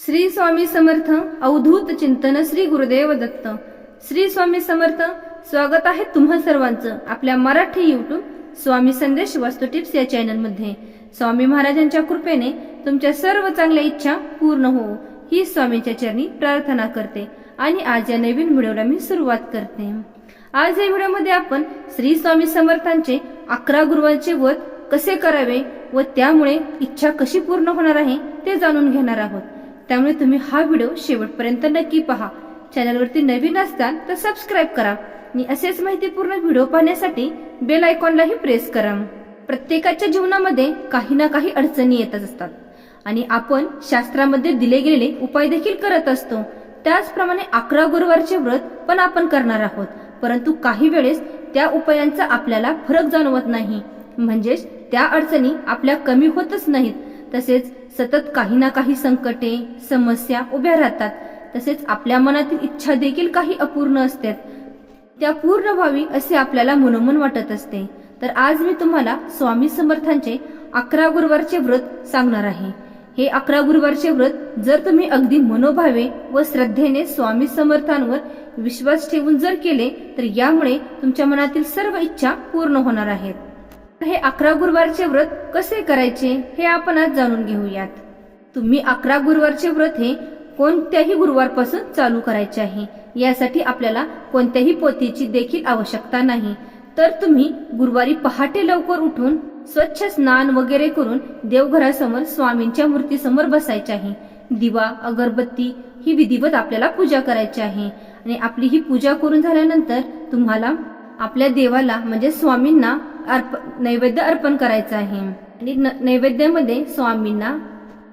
श्री स्वामी समर्थ अवधूत चिंतन श्री गुरुदेव दत्त. श्री स्वामी समर्थ स्वागत आहे तुम्हा सर्वांचं आपल्या मराठी युट्यूब स्वामी संदेश वास्तू टिप्स या चॅनलमध्ये. स्वामी महाराजांच्या कृपेने तुमच्या सर्व चांगल्या इच्छा पूर्ण हो ही स्वामीच्या चरणी प्रार्थना करते आणि आज या नवीन व्हिडिओला मी सुरुवात करते. आज या व्हिडिओमध्ये आपण श्री स्वामी समर्थांचे अकरा गुरुवांचे व्रत कसे करावे व त्यामुळे इच्छा कशी पूर्ण होणार आहे ते जाणून घेणार आहोत. त्यामुळे तुम्ही हा व्हिडिओ शेवटपर्यंत नक्की पहा. चॅनलवरती नवीन असताल तर सबस्क्राईब करा आणि असेच माहितीपूर्ण व्हिडिओ पाहण्यासाठी बेल आयकॉनलाही प्रेस करा. प्रत्येकाच्या जीवनामध्ये काही ना काही अडचणी येतच असतात. आणि आपण शास्त्रामध्ये दिले गेलेले उपाय देखील करत असतो. त्याचप्रमाणे अकरा गुरुवारचे व्रत पण आपण करणार आहोत. परंतु काही वेळेस त्या उपायांचा आपल्याला फरक जाणवत नाही. म्हणजेच त्या अडचणी आपल्या कमी होतच नाहीत. तसेच सतत काही ना काही संकटे समस्या उभ्या राहतात. तसेच आपल्या मनातील इच्छा देखील काही अपूर्ण असतात. त्या पूर्ण व्हावी असे आपल्याला मनोमन वाटत असते. तर आज मी तुम्हाला स्वामी समर्थांचे अकरा गुरुवारचे व्रत सांगणार आहे. हे अकरा गुरुवारचे व्रत जर तुम्ही अगदी मनोभावे व श्रद्धेने स्वामी समर्थांवर विश्वास ठेवून जर केले तर यामुळे तुमच्या मनातील सर्व इच्छा पूर्ण होणार आहेत. हे अकरा गुरुवारचे व्रत कसे करायचे हे आपण आज जाणून घेऊयात. तुम्ही अकरा गुरुवारचे व्रत हे कोणत्याही गुरुवारपासून चालू करायचे आहे यासाठी आपल्याला कोणत्याही पोथीची देखील आवश्यकता नाही. तर तुम्ही गुरुवारी पहाटे लवकर उठून स्वच्छ स्नान वगैरे करून देवघरासमोर स्वामींच्या मूर्तीसमोर बसायचे आहे. दिवा अगरबत्ती ही विधिवत आपल्याला पूजा करायची आहे आणि आपली ही पूजा करून झाल्यानंतर तुम्हाला आपल्या देवाला म्हणजे स्वामींना अर्प नैवेद्य अर्पण करायचं आहे. आणि न- नैवेद्यामध्ये स्वामींना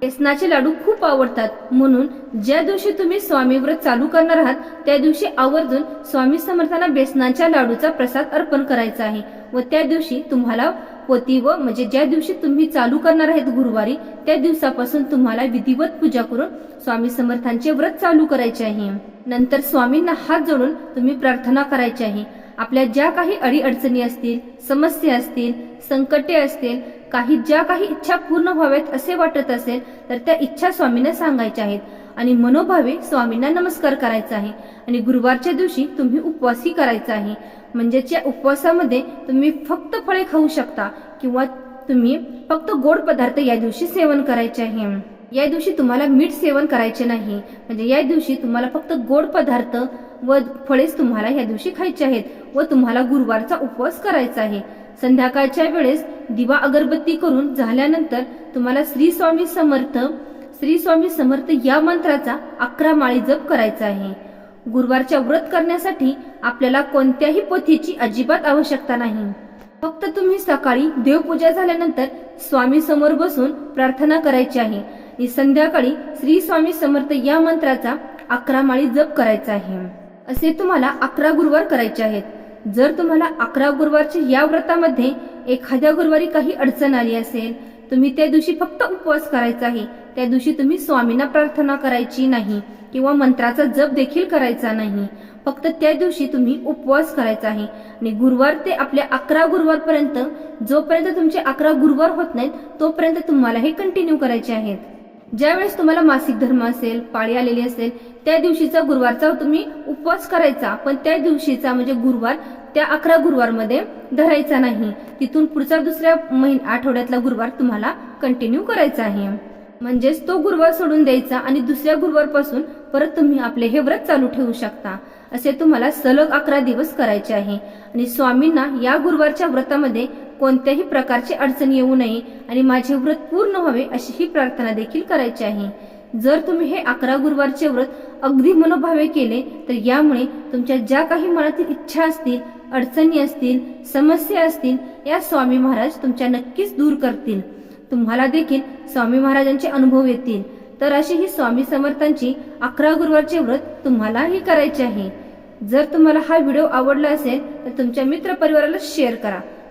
बेसनाचे लाडू खूप आवडतात. म्हणून ज्या दिवशी तुम्ही स्वामी व्रत चालू करणार आहात त्या दिवशी आवर्जून स्वामी समर्थांना बेसनाच्या लाडूचा प्रसाद अर्पण करायचा आहे. व त्या दिवशी तुम्हाला पोती व म्हणजे ज्या दिवशी तुम्ही चालू करणार आहेत गुरुवारी त्या दिवसापासून तुम्हाला विधिवत पूजा करून स्वामी समर्थांचे व्रत चालू करायचे आहे. नंतर स्वामींना हात जोडून तुम्ही प्रार्थना करायची आहे. आपल्या ज्या काही अडीअडचणी असतील समस्या असतील संकटे असतील काही ज्या काही इच्छा पूर्ण व्हाव्यात असे वाटत असेल तर त्या इच्छा स्वामींना सांगायच्या आहेत. आणि मनोभावे स्वामींना नमस्कार करायचा आहे. आणि गुरुवारच्या दिवशी तुम्ही उपवासही करायचा आहे. म्हणजेच या उपवासामध्ये तुम्ही फक्त फळे खाऊ शकता किंवा तुम्ही फक्त गोड पदार्थ या दिवशी सेवन करायचे आहे. या दिवशी तुम्हाला मीठ सेवन करायचे नाही. म्हणजे या दिवशी तुम्हाला फक्त गोड पदार्थ व फळेच तुम्हाला या दिवशी खायचे आहेत व तुम्हाला गुरुवारचा उपवास करायचा आहे. संध्याकाळच्या वेळेस दिवा अगरबत्ती करून झाल्यानंतर तुम्हाला श्री स्वामी समर्थ श्री स्वामी समर्थ या मंत्राचा अकरा माळी जप करायचा आहे. गुरुवारच्या व्रत करण्यासाठी आपल्याला कोणत्याही पोथीची अजिबात आवश्यकता नाही. फक्त तुम्ही सकाळी देवपूजा झाल्यानंतर स्वामी समोर बसून प्रार्थना करायची आहे. आणि संध्याकाळी श्री स्वामी समर्थ या मंत्राचा अकरा माळी जप करायचा आहे. असे तुम्हाला अकरा गुरुवार करायचे आहेत. जर तुम्हाला अकरा गुरुवारच्या या व्रतामध्ये एखाद्या गुरुवारी काही अडचण आली असेल तुम्ही त्या दिवशी फक्त उपवास करायचा आहे. त्या दिवशी तुम्ही स्वामींना प्रार्थना करायची नाही किंवा मंत्राचा जप देखील करायचा नाही. फक्त त्या दिवशी तुम्ही उपवास करायचा आहे. आणि गुरुवार ते आपल्या अकरा गुरुवारपर्यंत जोपर्यंत तुमचे अकरा गुरुवार होत नाहीत तोपर्यंत तुम्हाला हे कंटिन्यू करायचे आहेत. ज्यावेळेस तुम्हाला मासिक धर्म असेल पाळी आलेली असेल त्या दिवशीचा गुरुवारचा तुम्ही उपवास करायचा. पण त्या दिवशीचा म्हणजे गुरुवार त्या अकरा गुरुवारमध्ये धरायचा नाही. तिथून पुढचा दुसऱ्या महिन आठवड्यातला गुरुवार तुम्हाला कंटिन्यू करायचा आहे. म्हणजेच तो गुरुवार सोडून द्यायचा आणि दुसऱ्या गुरुवारपासून परत तुम्ही आपले हे व्रत चालू ठेवू शकता. असे तुम्हाला सलग अकरा दिवस करायचे आहे. आणि स्वामींना या गुरुवारच्या व्रतामध्ये कोणत्याही प्रकारची अडचण येऊ नये आणि माझे व्रत पूर्ण व्हावे अशी ही प्रार्थना देखील करायची आहे. जर तुम्ही हे अकरा गुरुवारचे व्रत अगदी मनोभावे केले तर यामुळे तुमच्या ज्या काही मनातील इच्छा असतील अडचणी असतील समस्या असतील या स्वामी महाराज तुमच्या नक्कीच दूर करतील. तुम्हाला देखील स्वामी महाराजांचे अनुभव येतील. तर अशी ही स्वामी समर्थांची अकरा गुरुवारचे व्रत तुम्हालाही करायचे आहे. जर तुम्हाला हा व्हिडिओ आवडला असेल तर तुमच्या मित्र परिवाराला शेअर करा.